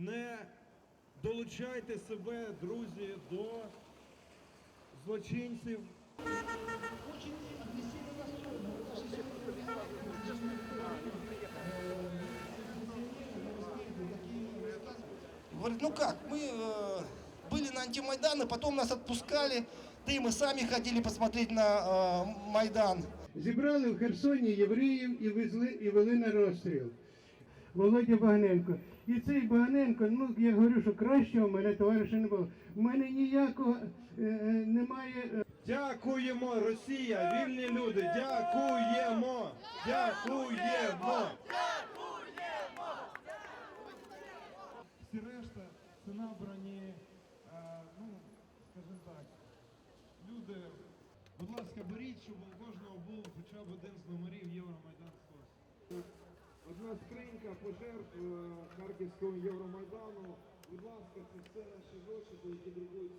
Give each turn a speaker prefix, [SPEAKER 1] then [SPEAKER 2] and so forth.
[SPEAKER 1] не долучайте себе, друзі, до злочинців.
[SPEAKER 2] Говорит, ну как, мы э, были на антимайдане, потом нас отпускали, да и мы сами хотели посмотреть на э, Майдан.
[SPEAKER 3] Зібрали в Херсоні євреїв і везли і вели на розстріл. Володя Багненко. І цей Багненко, ну я говорю, що кращого в мене товариша не було. У мене ніякого е, е, немає. е,
[SPEAKER 1] Дякуємо, Росія, вільні люди. Дякуємо. Дякуємо. Всі решта це набрані, е, ну, скажімо так, люди. Будь ласка, беріть, щоб скринька пожертв Харківського Євромайдану. Будь ласка, це все наші гроші, які які